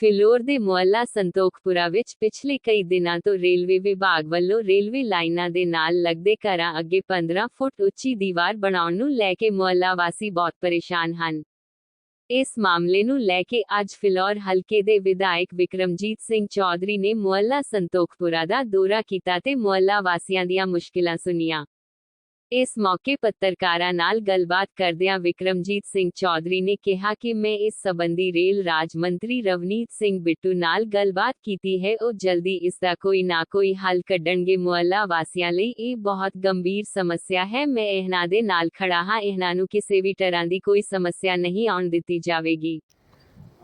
ਫਿਲੌਰ ਦੇ ਮੁਹੱਲਾ ਸੰਤੋਖਪੁਰਾ ਵਿੱਚ ਪਿਛਲੇ ਕਈ ਦਿਨਾਂ ਤੋਂ ਰੇਲਵੇ ਵਿਭਾਗ ਵੱਲੋਂ ਰੇਲਵੇ ਲਾਈਨਾਂ ਦੇ ਨਾਲ ਲੱਗਦੇ ਘਰਾਂ ਅੱਗੇ 15 ਫੁੱਟ ਉੱਚੀ ਦੀਵਾਰ ਬਣਾਉਣ ਨੂੰ ਲੈ ਕੇ ਮੁਹੱਲਾ ਵਾਸੀ ਬਹੁਤ ਪਰੇਸ਼ਾਨ ਹਨ। ਇਸ ਮਾਮਲੇ ਨੂੰ ਲੈ ਕੇ ਅੱਜ ਫਿਲੌਰ ਹਲਕੇ ਦੇ ਵਿਧਾਇਕ ਵਿਕਰਮਜੀਤ ਸਿੰਘ ਚੌਧਰੀ ਨੇ ਮੁਹੱਲਾ ਸੰਤੋਖਪੁਰਾ ਦਾ ਦੌਰਾ ਕੀਤਾ ਤੇ ਮੁਹੱਲਾ ਵਾਸੀਆਂ ਦੀਆਂ ਮੁਸ਼ਕਿਲਾਂ ਸੁਣੀਆਂ। ਇਸ ਮੌਕੇ ਪੱਤਰਕਾਰਾਂ ਨਾਲ ਗੱਲਬਾਤ ਕਰਦਿਆਂ ਵਿਕਰਮਜੀਤ ਸਿੰਘ ਚੌਧਰੀ ਨੇ ਕਿਹਾ ਕਿ ਮੈਂ ਇਸ ਸੰਬੰਧੀ ਰੇਲ ਰਾਜ ਮੰਤਰੀ ਰਵਨੀਤ ਸਿੰਘ ਬਿੱਟੂ ਨਾਲ ਗੱਲਬਾਤ ਕੀਤੀ ਹੈ। ਉਹ ਜਲਦੀ ਇਸ ਦਾ ਕੋਈ ਨਾ ਕੋਈ ਹੱਲ ਕੱਢਣਗੇ। ਮੁਹੱਲਾ ਵਾਸੀਆਂ ਲਈ ਇਹ ਬਹੁਤ ਗੰਭੀਰ ਸਮੱਸਿਆ ਹੈ। ਮੈਂ ਇਹਨਾਂ ਦੇ ਨਾਲ ਖੜਾ ਹਾਂ। ਇਹਨਾਂ ਨੂੰ ਕਿਸੇ ਵੀ ਤਰ੍ਹਾਂ ਦੀ ਕੋਈ ਸਮੱਸਿਆ ਨਹੀਂ ਆਉਣ ਦਿੱਤੀ ਜਾਵੇਗੀ।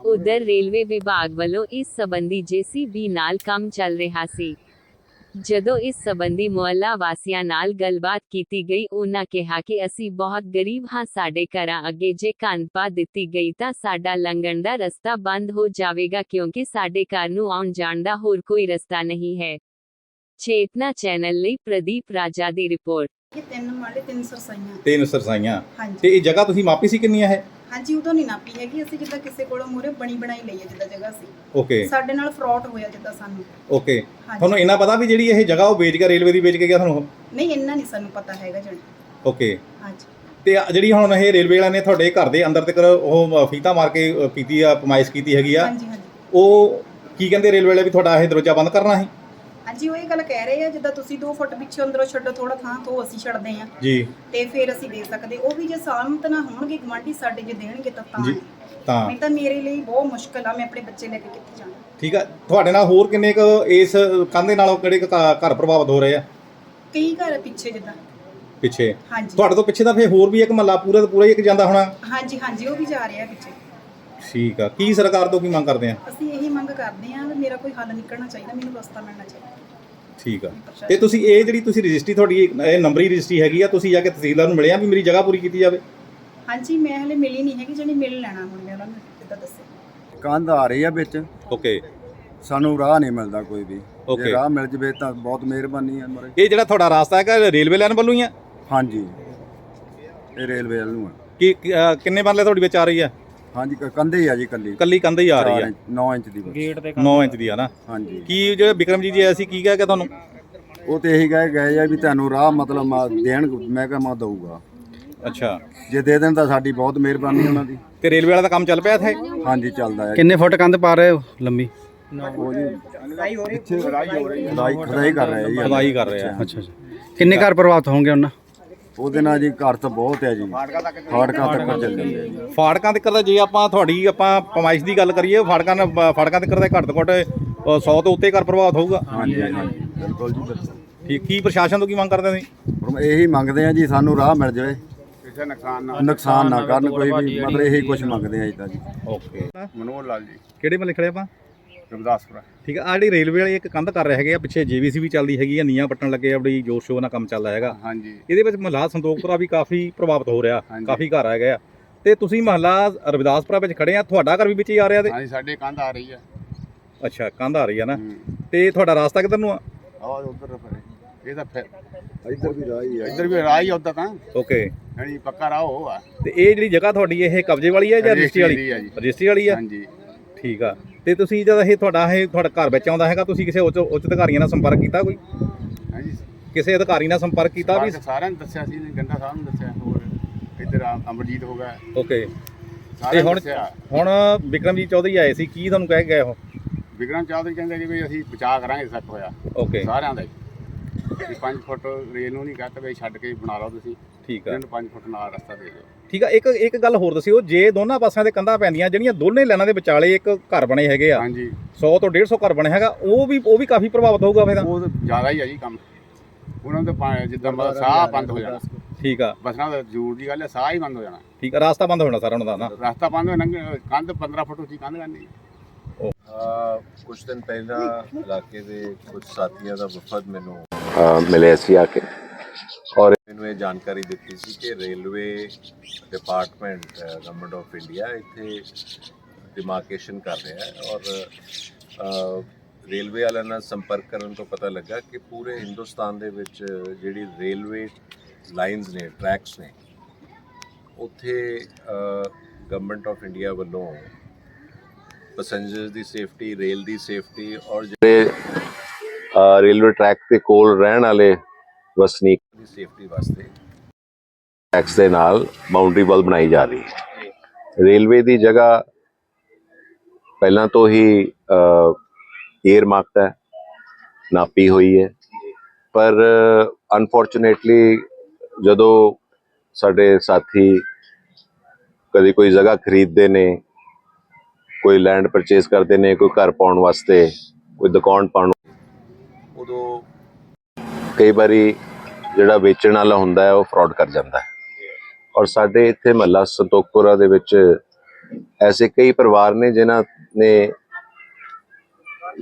ਉਧਰ ਰੇਲਵੇ ਵਿਭਾਗ ਵੱਲੋਂ ਇਸ ਸੰਬੰਧੀ ਜੀਸੀਬੀ ਨਾਲ ਕੰਮ ਚੱਲ ਰਿਹਾ ਸੀ। ਜਦੋਂ ਇਸ ਸੰਬੰਧੀ ਮੁਹੱਲਾ ਵਾਸੀਆਂ ਨਾਲ ਗੱਲਬਾਤ ਕੀਤੀ ਗਈ ਉਹਨਾਂ ਕਿਹਾ ਕਿ ਅਸੀਂ ਬਹੁਤ ਗਰੀਬ ਹਾਂ, ਸਾਡੇ ਘਰਾਂ ਅੱਗੇ ਜੇ ਕੰਧ ਪਾ ਦਿੱਤੀ ਗਈ ਤਾਂ ਸਾਡਾ ਲੰਘਣ ਦਾ ਰਸਤਾ ਬੰਦ ਹੋ ਜਾਵੇਗਾ, ਕਿਉਂਕਿ ਸਾਡੇ ਘਰ ਨੂੰ ਆਉਣ ਜਾਣ ਦਾ ਹੋਰ ਕੋਈ ਰਸਤਾ ਨਹੀਂ ਹੈ। ਚੇਤਨਾ ਚੈਨਲ ਲਈ ਪ੍ਰਦੀਪ ਰਾਜਾ ਦੀ ਰਿਪੋਰਟ। ਇਹ ਤਿੰਨ ਮਾਲੇ ਤਿੰਨ ਸਰਸਾਈਆਂ। ਤਿੰਨ ਸਰਸਾਈਆਂ। ਤੇ ਇਹ ਜਗ੍ਹਾ ਤੁਸੀਂ ਮਾਪੀ ਸੀ ਕਿੰਨੀ ਹੈ ਹਾਂਜੀ ਉਦੋਂ ਨਹੀਂ ਨਾਪੀ ਹੈਗੀ। ਅਸੀਂ ਜਿੱਦਾਂ ਕਿਸੇ ਕੋਲੋਂ ਮੂਰੇ ਬਣੀ ਬਣਾਈ ਲਈ ਹੈ ਜਿੱਦਾਂ ਜਗ੍ਹਾ ਸੀ। ਓਕੇ। ਸਾਡੇ ਨਾਲ ਫਰਾਡ ਹੋਇਆ ਜਿੱਦਾਂ ਸਾਨੂੰ। ਓਕੇ। ਤੁਹਾਨੂੰ ਇਹਨਾਂ ਪਤਾ ਵੀ ਜਿਹੜੀ ਇਹ ਜਗ੍ਹਾ ਉਹ ਵੇਚ ਗਿਆ ਰੇਲਵੇ ਦੀ ਵੇਚ ਕੇ ਗਿਆ ਤੁਹਾਨੂੰ? ਨਹੀਂ ਇੰਨਾ ਨਹੀਂ ਸਾਨੂੰ ਪਤਾ ਹੈਗਾ ਜਣ। ਓਕੇ। ਹਾਂਜੀ। ਤੇ ਆ ਜਿਹੜੀ ਹੁਣ ਇਹ ਰੇਲਵੇ ਵਾਲਿਆਂ ਨੇ ਤੁਹਾਡੇ ਘਰ ਦੇ ਅੰਦਰ ਤੱਕ ਉਹ ਫੀਤਾ ਮਾਰ ਕੇ ਅ, ਕੀਤੀ ਆ ਪਮਾਇਸ਼ ਕੀਤੀ ਹੈਗੀ ਆ। ਹਾਂਜੀ ਹਾਂਜੀ। ਉਹ ਕੀ ਕਹਿੰਦੇ ਰੇਲਵੇ ਵਾਲੇ ਵੀ ਤੁਹਾਡਾ ਇਹ ਦਰਵਾਜ਼ਾ ਬੰਦ ਕਰਨਾ ਹੈ ਹਾਂਜੀ ਉਹ ਇਹ ਗੱਲ ਕਹਿ ਰਹੇ ਆ ਜਿੱਦਾਂ ਤੁਸੀਂ 2 ਫੁੱਟ ਪਿੱਛੇ ਅੰਦਰੋਂ ਛੱਡੋ ਥੋੜਾ ਥਾਂ ਤੋਂ ਅਸੀਂ ਛੱਡਦੇ ਆ ਜੀ। ਤੇ ਫਿਰ ਅਸੀਂ ਦੇ ਸਕਦੇ। ਉਹ ਵੀ ਜੇ ਸਾਲਮਤ ਨਾ ਹੋਣਗੇ ਗਵਾਂਢੀ ਸਾਡੇ ਜੇ ਦੇਣਗੇ ਤਾਂ ਤਾਂ। ਜੀ। ਤਾਂ। ਨਹੀਂ ਤਾਂ ਮੇਰੇ ਲਈ ਬਹੁਤ ਮੁਸ਼ਕਲ ਆ ਮੈਂ ਆਪਣੇ ਬੱਚੇ ਲੈ ਕੇ ਕਿੱਥੇ ਜਾਣਾ ਠੀਕ ਆ। ਤੁਹਾਡੇ ਨਾਲ ਹੋਰ ਕਿੰਨੇ ਕੁ ਇਸ ਕੰਧ ਨਾਲੋਂ ਕਿਹੜੇ ਕੁ ਘ- ਘਰ ਪ੍ਰਭਾਵਿਤ ਹੋ ਰਹੇ ਆ? ਕਈ ਘਰ ਆ ਪਿੱਛੇ ਜਿੱਦਾਂ। ਪਿੱਛੇ। ਹਾਂਜੀ। ਤੁਹਾਡੇ ਤੋਂ ਪਿੱਛੇ ਤਾਂ ਫੇਰ ਹੋਰ ਵੀ ਇੱਕ ਮਹੱਲਾ ਪੂਰਾ ਦਾ ਪੂਰਾ ਹੀ ਇੱਕ ਜਾਂਦਾ ਹੋਣਾ। ਹਾਂਜੀ ਹਾਂਜੀ ਉਹ ਵੀ ਜਾ ਰਿਹਾ ਪਿੱਛੇ। ਠੀਕ ਆ। ਕੀ ਸਰਕਾਰ ਤੋਂ ਕੀ ਮੰਗ ਕਰਦੇ ਆ? ਅਸੀਂ ਇਹੀ ਮੰਗ ਕਰਦੇ ਹਾਂ ਵੀ ਮੇਰਾ ਕੋਈ ਹੱਲ ਨਿਕਲਣਾ ਚਾਹੀਦਾ ਮੈਨੂੰ ਰਸਤਾ ਮਿਲਣਾ ਚਾਹੀਦਾ। ਠੀਕ ਆ। ਤੇ ਤੁਸੀਂ ਇਹ ਜਿਹੜੀ ਤੁਸੀਂ ਰਜਿਸਟਰੀ ਤੁਹਾਡੀ ਇਹ ਨੰਬਰੀ ਰਜਿਸਟਰੀ ਹੈਗੀ ਆ ਤੁਸੀਂ ਜਾ ਕੇ ਤਹਿਸੀਲਦਾਰ ਨੂੰ ਮਿਲਿਆ ਵੀ ਮੇਰੀ ਜਗ੍ਹਾ ਪੂਰੀ ਕੀਤੀ ਜਾਵੇ? ਹਾਂਜੀ ਮੈਂ ਹਲੇ ਮਿਲੀ ਨਹੀਂ ਹੈਗੀ ਜਿਹੜੀ ਮਿਲ ਲੈਣਾ ਹੁਣ ਮੈਂ ਉਹਨਾਂ ਨੂੰ ਜਿੱਦਾਂ ਦੱਸਿਆ। ਕੰਧ ਆ ਰਹੀ ਆ ਵਿੱਚ। ਓਕੇ। ਸਾਨੂੰ ਰਾਹ ਨਹੀਂ ਮਿਲਦਾ ਕੋਈ ਵੀ। Okay. ਜੇ ਰਾਹ ਮਿਲ ਜਵੇ ਤਾਂ ਬਹੁਤ ਮਿਹਰਬਾਨੀ ਹੈ ਮਹਾਰਾਜ ਇਹ ਜਿਹੜਾ ਤੁਹਾਡਾ ਰਾਸਤਾ ਹੈਗਾ ਰੇਲਵੇ ਲਾਈਨ ਵੱਲੋਂ ਹੀ ਆ? ਹਾਂਜੀ। ਇਹ ਰੇਲਵੇ ਵੱਲ ਨੂੰ ਆ। ਕਿ ਕਿ- ਅਹ ਕਿੰਨੇ ਬੰਦੇ ਤੁਹਾਡੀ ਵਿੱਚ ਆ ਰਹੀ ਆ? ਹਾਂਜੀ ਕ- ਕੰਧੇ ਹੀ ਆ ਜੀ ਕੱਲੀ ਕੱਲੀ ਕੰਧ ਹੀ ਆ ਰਹੀ ਆ। 9 ਇੰਚ ਦੀ ਬਸ। ਗੇਟ ਤੇ 9 ਇੰਚ ਦੀ ਆ ਨਾ। ਹਾਂਜੀ। ਕੀ ਜਿਹੜੇ ਵਿਕਰਮ ਜੀ ਜੀ ਸੀ ਕੀ ਕਹਿ ਕੇ ਤੁਹਾਨੂੰ? ਉਹ ਤੇ ਇਹੀ ਕਹੇ ਗਏ ਆ ਵੀ ਤੁਹਾਨੂੰ ਰਾਹ ਮਤਲਬ ਮਾ ਦੇਣ ਮੈਂ ਕਿਹਾ ਮੈਂ ਦਊਗਾ। ਅੱਛਾ। ਜੇ ਦੇ ਦੇਣ ਤਾਂ ਸਾਡੀ ਬਹੁਤ ਮਿਹਰਬਾਨੀ ਉਹਨਾਂ ਦੀ। ਤੇ ਰੇਲਵੇ ਵਾਲਾ ਦਾ ਕੰਮ ਚੱਲ ਪਿਆ ਇੱਥੇ? ਹਾਂਜੀ ਚੱਲਦਾ ਹੈ। ਕਿੰਨੇ ਫੁੱਟ ਕੰਧ ਪਾ ਰਹੇ ਹੋ ਲੰਬੀ ਉਹ ਜੀ ਇੱਥੇ ਖੁਦਾਈ ਹੋ ਰਹੀ ਖੁਦਾਈ ਖੁਦਾਈ ਕਰ ਰਹੇ ਆ ਜੀ। ਖੁਦਾਈ ਕਰ ਰਹੇ ਆ। ਅੱਛਾ ਅੱਛਾ। ਕਿੰਨੇ ਘਰ ਪ੍ਰਭਾਵਿਤ ਹੋਣਗੇ ਉਹਨਾਂ? ਉਹਦੇ ਨਾਲ ਜੀ ਘਰ ਤਾਂ ਬਹੁਤ ਹੈ ਜੀ। ਫਾੜਕਾਂ ਤੱਕ ਚੱਲਦੀ ਹੈ ਜੀ। ਫਾੜਕਾਂ ਤੱਕ ਦਾ ਜੇ ਆਪਾਂ ਤੁਹਾਡੀ ਆਪਾਂ ਪਮਾਇਸ਼ ਦੀ ਗੱਲ ਕਰੀਏ ਫਾੜਕਾਂ ਨਾਲ- ਫਾੜਕਾਂ ਤੱਕ ਦਾ ਘੱਟ ਤੋਂ ਘੱਟ 100 ਤੋਂ ਉੱਤੇ ਘਰ ਪ੍ਰਭਾਵਿਤ ਹੋਊਗਾ। ਹਾਂਜੀ ਹਾਂਜੀ ਬਿਲਕੁਲ ਜੀ ਬਿਲਕੁਲ। ਠੀਕ ਕੀ ਪ੍ਰਸ਼ਾਸਨ ਤੋਂ ਕੀ ਮੰਗ ਕਰਦੇ ਹੁਣ ਇਹੀ ਮੰਗਦੇ ਆ ਜੀ ਸਾਨੂੰ ਰਾਹ ਮਿਲ ਜਾਵੇ। ਕਿਸੇ ਨੁਕਸਾਨ ਨਾ ਨੁਕਸਾਨ ਨਾ ਕਰਨ ਕੋਈ ਵੀ ਮਤਲਬ ਇਹੀ ਕੁਝ ਮੰਗਦੇ ਆ ਜੀ ਤਾਂ ਜੀ। ਓਕੇ। ਮਨੋਹਰ ਲਾਲ ਜੀ। ਕਿਹੜੇ ਮੱਲੇ ਖੜੇ ਆਪਾਂ? ਰਵਿਦਾਸਪੁਰਾ ਠੀਕ ਆ ਆਹ ਜਿਹੜੀ ਰੇਲਵੇ ਵਾਲੀ ਇੱਕ ਕੰਧ ਕਰ ਰਹੇ ਹੈਗੇ ਆ ਪਿੱਛੇ ਜੀਵੀਸੀ ਵੀ ਚੱਲਦੀ ਹੈਗੀ ਆ ਨੀਆਂ ਪੱਟਣ ਲੱਗੇ ਆ ਬੜੀ ਜੋਰ ਸ਼ੋਰ ਨਾਲ ਕੰਮ ਚੱਲਦਾ ਹੈਗਾ। ਹਾਂਜੀ। ਇਹਦੇ ਵਿੱਚ ਮਹੱਲਾ ਸੰਤੋਖਪੁਰਾ ਵੀ ਕਾਫੀ ਪ੍ਰਭਾਵਿਤ ਹੋ ਰਿਹਾ ਹਾਂਜੀ। ਕਾਫੀ ਘਰ ਹੈਗੇ ਆ ਤੇ ਤੁਸੀਂ ਮਹੱਲਾ ਰਵਿਦਾਸਪੁਰਾ ਵਿੱਚ ਖੜੇ ਆ ਤੁਹਾਡਾ ਘਰ ਵੀ ਵਿੱਚ ਹੀ ਆ ਰਿਹਾ ਤੇ? ਹਾਂਜੀ ਸਾਡੇ ਕੰਧ ਆ ਰਹੀ ਹੈ। ਅੱਛਾ ਕੰਧ ਆ ਰਹੀ ਆ ਨਾ। ਤੇ ਤੁਹਾਡਾ ਰਾਸਤਾ ਕਿੱਧਰ ਨੂੰ ਆ? ਆਹ ਉਧਰ ਫਿਰ ਇਹ ਤਾਂ ਫਿਰ ਇੱਧਰ ਵੀ ਰਾਹ ਹੀ ਆ। ਇੱਧਰ ਵੀ ਰਾਹ ਹੀ ਉਦਾਂ ਤਾਂ। ਓਕੇ। ਯਾਨੀ ਪੱਕਾ ਰਾਹ ਉਹ ਆ। ਤੇ ਇਹ ਜਿਹੜੀ ਜਗ੍ਹਾ ਤੁਹਾਡੀ ਇਹ ਕਬਜ਼ੇ ਵਾਲੀ ਹੈ ਜਾਂ ਰਜਿਸਟਰੀ ਵਾਲੀ? ਆ ਜੀ। ਰਜਿਸਟਰੀ ਵਾਲੀ ਆ ਹਾਂਜੀ। ਠੀਕ ਆ। ਤੇ ਤੁਸੀਂ ਜਦ ਇਹ ਤੁਹਾਡਾ ਇਹ ਤੁਹਾਡਾ ਘਰ ਵਿੱਚ ਆਉਂਦਾ ਹੈਗਾ ਤੁਸੀਂ ਕਿਸੇ ਉੱਚ ਉੱਚ ਅਧਿਕਾਰੀਆਂ ਨਾਲ ਸੰਪਰਕ ਕੀਤਾ ਕੋਈ? ਹਾਂਜੀ ਕਿਸੇ ਅਧਿਕਾਰੀ ਨਾਲ ਸੰਪਰਕ ਕੀਤਾ ਵੀ? ਸਾਰਿਆਂ ਨੂੰ ਦੱਸਿਆ ਸੀ ਗੰਡਾ ਸਾਹਿਬ ਨੂੰ ਦੱਸਿਆ ਹੋਰ ਇੱਧਰ ਅਮਰਜੀਤ ਹੋ ਗਿਆ। ਓਕੇ। ਨੂੰ ਹੁਣ- ਹੁਣ ਵਿਕਰਮਜੀਤ ਚੌਧਰੀ ਆਏ ਸੀ ਕੀ ਤੁਹਾਨੂੰ ਕਹਿ ਗਏ ਉਹ? ਵਿਕਰਮ ਚੌਧਰੀ ਕਹਿੰਦੇ ਜੀ ਵੀ ਅਸੀਂ ਬਚਾਅ ਕਰਾਂਗੇ ਸੱਟ ਹੋਇਆ। ਓਕੇ। ਸਾਰਿਆਂ ਦਾ ਵੀ 5 ਫੁੱਟ ਰੇਲ ਨੂੰ ਨਹੀਂ ਕਹਤਾ ਵੀ ਛੱਡ ਕੇ ਬਣਾ ਲਓ ਤੁਸੀਂ। ਠੀਕ ਆ। ਇਹਨੂੰ 5 ਫੁੱਟ ਨਾਲ ਰਸਤਾ ਦੇ ਦਿਓ। ਠੀਕ ਆ ਇੱਕ ਇੱਕ ਗੱਲ ਹੋਰ ਦੱਸਿਓ ਜੇ ਦੋਨਾਂ ਪਾਸਿਆਂ ਦੇ ਕੰਧਾਂ ਪੈਂਦੀਆਂ ਜਿਹੜੀਆਂ ਦੋਨੇ ਲਾਈਨਾਂ ਦੇ ਵਿਚਾਲੇ ਇੱਕ ਘਰ ਬਣੇ ਹੈਗੇ ਆ ਹਾਂਜੀ। 100 ਤੋਂ 150 ਘਰ ਬਣੇ ਹੈਗਾ ਉਹ ਵੀ ਉਹ ਵੀ ਕਾਫੀ ਪ੍ਰਭਾਵਿਤ ਹੋਊਗਾ ਫਿਰ ਉਹ ਜ਼ਿਆਦਾ ਹੀ ਆ ਜੀ ਕੰਮ। ਉਹਨਾਂ ਦਾ ਪਾ- ਜਿੱਦਾਂ ਮਤਲਬ ਸਾਹ ਬੰਦ ਹੋ ਜਾਣਾ। ਠੀਕ ਆ। ਬਸਣਾ ਦਾ ਜ਼ਰੂਰ ਦੀ ਗੱਲ ਹੈ ਸਾਹ ਹੀ ਬੰਦ ਹੋ ਜਾਣਾ। ਠੀਕ ਆ ਰਾਸਤਾ ਬੰਦ ਹੋ ਜਾਣਾ ਸਾਰਾ ਉਹਨਾਂ ਦਾ ਨਾ। ਰਸਤਾ ਬੰਦ ਹੋ ਨੰਗ ਕੰਧ 15 ਫੁੱਟ ਉੱਚੀ ਕੰਧ ਕਰਨੀ। ਕੁਝ ਦਿਨ ਪਹਿਲਾਂ ਇਲਾਕੇ ਦੇ ਕੁਝ ਸਾਥੀਆਂ ਦਾ ਵਫਦ ਮੈਨੂੰ ਮਿਲੇ ਸੀ ਆ ਕੇ। ਔਰ ਮੈਨੂੰ ਇਹ ਜਾਣਕਾਰੀ ਦਿੱਤੀ ਸੀ ਕਿ railway department government of India ਇੱਥੇ ਡਿਮਾਰਕੇਸ਼ਨ ਕਰ ਰਿਹਾ ਹੈ ਔਰ ਰੇਲਵੇ ਵਾਲਿਆਂ ਨਾਲ ਸੰਪਰਕ ਕਰਨ ਤੋਂ ਪਤਾ ਲੱਗਾ ਕਿ ਪੂਰੇ ਹਿੰਦੁਸਤਾਨ ਦੇ ਵਿੱਚ ਜਿਹੜੀ ਰੇਲਵੇ ਲਾਈਨਸ ਨੇ ਟਰੈਕਸ ਨੇ ਉੱਥੇ ਗਵਰਨਮੈਂਟ ਆਫ ਇੰਡੀਆ ਵੱਲੋਂ ਪੈਸੇਂਜਰਸ ਦੀ ਸੇਫਟੀ ਰੇਲ ਦੀ ਸੇਫਟੀ ਔਰ ਜਿਹੜੇ ਰੇਲਵੇ ਟਰੈਕ ਤੇ ਕੋਲ ਰਹਿਣ ਵਾਲੇ ਵਸਨੀਕ ਦੀ ਸੇਫਟੀ ਵਾਸਤੇ। ਟੈਕਸ ਦੇ ਨਾਲ ਬਾਉਂਡਰੀ ਵਾਲ ਬਣਾਈ ਜਾ ਰਹੀ ਹੈ। ਰੇਲਵੇ ਦੀ ਜਗ੍ਹਾ ਪਹਿਲਾਂ ਤੋਂ ਹੀ ਏਅਰ ਮਾਰਕਡ ਹੈ ਨਾਪੀ ਹੋਈ ਹੈ। ਪਰ ਅਨਫੋਰਚੂਨੇਟਲੀ ਜਦੋਂ ਸਾਡੇ ਸਾਥੀ ਕਦੇ ਕੋਈ ਜਗ੍ਹਾ ਖਰੀਦਦੇ ਨੇ ਕੋਈ ਲੈਂਡ ਪਰਚੇਸ ਕਰਦੇ ਨੇ ਕੋਈ ਘਰ ਪਾਉਣ ਵਾਸਤੇ ਕੋਈ ਦੁਕਾਨ ਪਾਉਣ ਉਦੋਂ ਕਈ ਵਾਰੀ ਜਿਹੜਾ ਵੇਚਣ ਵਾਲਾ ਹੁੰਦਾ ਹੈ, ਉਹ ਫਰਾਡ ਕਰ ਜਾਂਦਾ ਹੈ। ਔਰ ਸਾਡੇ ਇੱਥੇ ਮਹੱਲਾ ਸੰਤੋਖਪੁਰਾ ਦੇ ਵਿੱਚ ਐਸੇ ਕਈ ਪਰਿਵਾਰ ਨੇ ਜਿਨ੍ਹਾਂ ਨੇ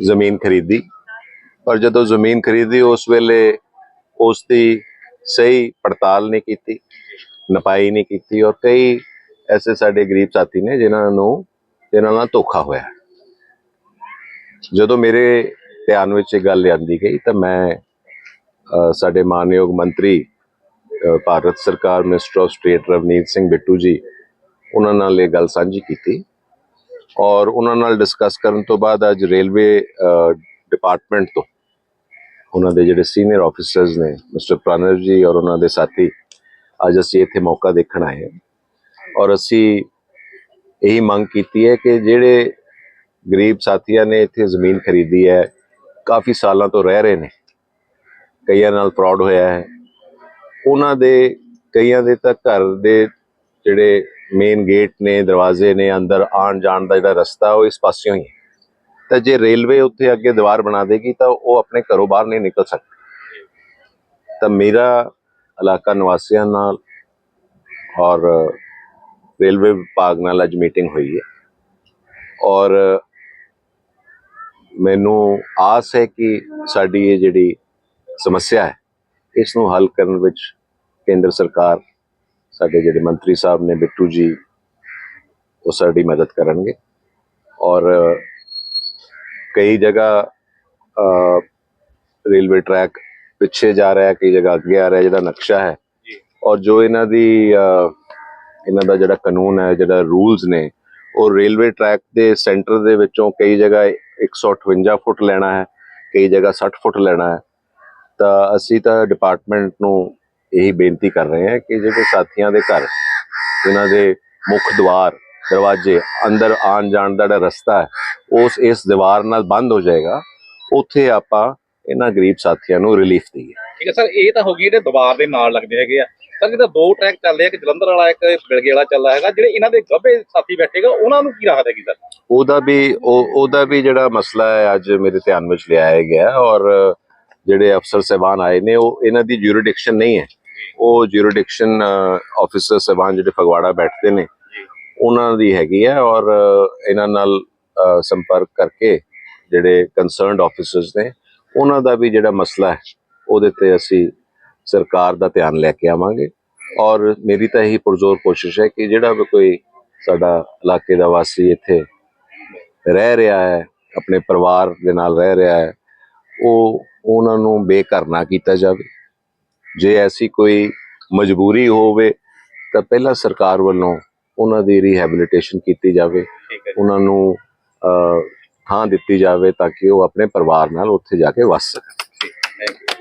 ਜ਼ਮੀਨ ਖਰੀਦੀ। ਪਰ ਜਦੋਂ ਜ਼ਮੀਨ ਖਰੀਦੀ, ਉਸ ਵੇਲੇ ਉਸ ਦੀ ਸਹੀ ਪੜਤਾਲ ਨਹੀਂ ਕੀਤੀ, ਨਪਾਈ ਨਹੀਂ ਕੀਤੀ। ਔਰ ਕਈ ਐਸੇ ਸਾਡੇ ਗਰੀਬ ਸਾਥੀ ਨੇ ਜਿਨ੍ਹਾਂ ਨੂੰ, ਜਿਨ੍ਹਾਂ ਨਾਲ ਧੋਖਾ ਹੋਇਆ। ਜਦੋਂ ਮੇਰੇ ਧਿਆਨ ਵਿੱਚ ਇਹ ਗੱਲ ਲਿਆਂਦੀ ਗਈ ਤਾਂ ਮੈਂ ਸਾਡੇ ਮਾਨਯੋਗ ਮੰਤਰੀ ਭਾਰਤ ਸਰਕਾਰ minister of state Ravneet Singh Bittu ji, ਉਹਨਾਂ ਨਾਲ ਇਹ ਗੱਲ ਸਾਂਝੀ ਕੀਤੀ ਔਰ ਉਹਨਾਂ ਨਾਲ ਡਿਸਕਸ ਕਰਨ ਤੋਂ ਬਾਅਦ ਅੱਜ ਰੇਲਵੇ ਡਿਪਾਰਟਮੈਂਟ ਤੋਂ ਉਹਨਾਂ ਦੇ ਜਿਹੜੇ ਸੀਨੀਅਰ ਆਫੀਸਰਸ ਨੇ ਮਿਸਟਰ ਪ੍ਰਣਵ ਜੀ ਔਰ ਉਹਨਾਂ ਦੇ ਸਾਥੀ, ਅੱਜ ਅਸੀਂ ਇੱਥੇ ਮੌਕਾ ਦੇਖਣ ਆਏ ਹਾਂ ਔਰ ਅਸੀਂ ਇਹੀ ਮੰਗ ਕੀਤੀ ਹੈ ਕਿ ਜਿਹੜੇ ਗਰੀਬ ਸਾਥੀਆਂ ਨੇ ਇੱਥੇ ਜ਼ਮੀਨ ਖਰੀਦੀ ਹੈ ਕਾਫੀ ਸਾਲਾਂ ਤੋਂ ਰਹਿ ਰਹੇ ਨੇ। ਕਈਆਂ ਨਾਲ ਫਰਾਡ ਹੋਇਆ ਹੈ। ਉਹਨਾਂ ਦੇ, ਕਈਆਂ ਦੇ ਤਾਂ ਘਰ ਦੇ ਜਿਹੜੇ ਮੇਨ ਗੇਟ ਨੇ, ਦਰਵਾਜ਼ੇ ਨੇ, ਅੰਦਰ ਆਉਣ ਜਾਣ ਦਾ ਜਿਹੜਾ ਰਸਤਾ, ਉਹ ਇਸ ਪਾਸਿਓਂ ਹੀ ਹੈ। ਤਾਂ ਜੇ ਰੇਲਵੇ ਉੱਥੇ ਅੱਗੇ ਦੀਵਾਰ ਬਣਾ ਦੇਗੀ, ਤਾਂ ਉਹ ਆਪਣੇ ਘਰੋਂ ਬਾਹਰ ਨਹੀਂ ਨਿਕਲ ਸਕਦੇ। ਤਾਂ ਮੇਰਾ ਇਲਾਕਾ ਨਿਵਾਸੀਆਂ ਨਾਲ ਔਰ ਰੇਲਵੇ ਵਿਭਾਗ ਨਾਲ ਅੱਜ ਮੀਟਿੰਗ ਹੋਈ ਹੈ। ਔਰ ਮੈਨੂੰ ਆਸ ਹੈ ਕਿ ਸਾਡੀ ਇਹ ਜਿਹੜੀ ਸਮੱਸਿਆ ਹੈ ਇਸ ਨੂੰ ਹੱਲ ਕਰਨ ਵਿੱਚ ਕੇਂਦਰ ਸਰਕਾਰ ਸਾਡੇ ਜਿਹੜੇ ਮੰਤਰੀ ਸਾਹਿਬ ਨੇ ਬਿੱਟੂ ਜੀ ਉਹ ਸਾਡੀ ਮਦਦ ਕਰਨਗੇ। ਔਰ ਕਈ ਜਗ੍ਹਾ ਰੇਲਵੇ ਟਰੈਕ ਪਿੱਛੇ ਜਾ ਰਿਹਾ ਹੈ ਕਈ ਜਗ੍ਹਾ ਅੱਗੇ ਆ ਰਿਹਾ ਜਿਹੜਾ ਨਕਸ਼ਾ ਹੈ। ਔਰ ਜੋ ਇਹਨਾਂ ਦੀ ਇਹਨਾਂ ਦਾ ਜਿਹੜਾ ਕਾਨੂੰਨ ਹੈ ਜਿਹੜਾ ਰੂਲਸ ਨੇ ਉਹ ਰੇਲਵੇ ਟਰੈਕ ਦੇ ਸੈਂਟਰ ਦੇ ਵਿੱਚੋਂ ਕਈ ਜਗ੍ਹਾ 158 ਫੁੱਟ ਲੈਣਾ ਹੈ, ਕਈ ਜਗ੍ਹਾ 60 ਫੁੱਟ ਲੈਣਾ ਹੈ। ਤਾਂ ਅਸੀਂ ਤਾਂ ਡਿਪਾਰਟਮੈਂਟ ਨੂੰ ਇਹੀ ਬੇਨਤੀ ਕਰ ਰਹੇ ਹਾਂ ਕਿ ਜਿਹੜੇ ਸਾਥੀਆਂ ਦੇ ਘਰ ਇਹਨਾਂ ਦੇ ਮੁੱਖ ਦੁਆਰ ਦਰਵਾਜ਼ੇ ਅੰਦਰ ਆਉਣ ਜਾਣ ਦਾ ਜਿਹੜਾ ਰਸਤਾ ਹੈ, ਉਸ, ਇਸ ਦੀਵਾਰ ਨਾਲ ਬੰਦ ਹੋ ਜਾਏਗਾ, ਉੱਥੇ ਆਪਾਂ ਇਹਨਾਂ ਗਰੀਬ ਸਾਥੀਆਂ ਨੂੰ ਰਿਲੀਫ ਦਈਏ। ਠੀਕ ਹੈ ਸਰ, ਇਹ ਤਾਂ ਹੋ ਗਈ ਜਿਹੜੇ ਦੀਵਾਰ ਦੇ ਨਾਲ ਲੱਗਦੇ ਹੈਗੇ ਆ। ਸਰ ਜਿਹਦਾ ਦੋ ਟਰੈਕ ਚੱਲਦੇ ਆ ਇੱਕ ਜਲੰਧਰ ਵਾਲਾ ਇੱਕ ਬਿਲਗੇ ਵਾਲਾ ਚੱਲਦਾ ਹੈਗਾ ਜਿਹੜੇ ਇਹਨਾਂ ਦੇ ਗੱਭੇ ਸਾਥੀ ਬੈਠੇਗਾ ਉਹਨਾਂ ਨੂੰ ਕੀ ਰਾਹਤ ਹੈਗੀ ਸਰ? ਉਹਦਾ ਵੀ ਉਹ ਉਹਦਾ ਵੀ ਜਿਹੜਾ ਮਸਲਾ ਹੈ ਅੱਜ ਮੇਰੇ ਧਿਆਨ ਵਿੱਚ ਲਿਆਇਆ ਗਿਆ ਔਰ ਜਿਹੜੇ ਅਫਸਰ ਸਹਿਬਾਨ ਆਏ ਨੇ ਉਹ ਇਹਨਾਂ ਦੀ ਜੂਰਿਡਿਕਸ਼ਨ ਨਹੀਂ ਹੈ। ਉਹ ਜੂਰਿਡਿਕਸ਼ਨ ਆਫੀਸਰ ਸਹਿਬਾਨ ਜਿਹੜੇ ਫਗਵਾੜਾ ਬੈਠਦੇ ਨੇ ਉਹਨਾਂ ਦੀ ਹੈਗੀ ਹੈ ਔਰ ਇਹਨਾਂ ਨਾਲ ਸੰਪਰਕ ਕਰਕੇ ਜਿਹੜੇ ਕੰਸਰਨਡ ਆਫੀਸਰਸ ਨੇ ਉਹਨਾਂ ਦਾ ਵੀ ਜਿਹੜਾ ਮਸਲਾ ਹੈ ਉਹਦੇ ਤੇ ਅਸੀਂ ਸਰਕਾਰ ਦਾ ਧਿਆਨ ਲੈ ਕੇ ਆਵਾਂਗੇ। ਔਰ ਮੇਰੀ ਤਾਂ ਇਹੀ ਪੁਰਜ਼ੋਰ ਕੋਸ਼ਿਸ਼ ਹੈ ਕਿ ਜਿਹੜਾ ਵੀ ਕੋਈ ਸਾਡਾ ਇਲਾਕੇ ਦਾ ਵਾਸੀ ਇੱਥੇ ਰਹਿ ਰਿਹਾ ਹੈ ਆਪਣੇ ਪਰਿਵਾਰ ਦੇ ਨਾਲ ਰਹਿ ਰਿਹਾ ਹੈ ਉਹ ਉਹਨਾਂ ਨੂੰ ਬੇਘਰ ਨਾ ਕੀਤਾ ਜਾਵੇ। ਜੇ ਐਸੀ ਕੋਈ ਮਜਬੂਰੀ ਹੋਵੇ ਤਾਂ ਪਹਿਲਾਂ ਸਰਕਾਰ ਵੱਲੋਂ ਉਹਨਾਂ ਦੀ ਰੀਹੈਬਿਲਿਟੇਸ਼ਨ ਕੀਤੀ ਜਾਵੇ ਉਹਨਾਂ ਨੂੰ ਥਾਂ ਦਿੱਤੀ ਜਾਵੇ ਤਾਂ ਕਿ ਉਹ ਆਪਣੇ ਪਰਿਵਾਰ ਨਾਲ ਉੱਥੇ ਜਾ ਕੇ ਵਸ ਸਕਣ।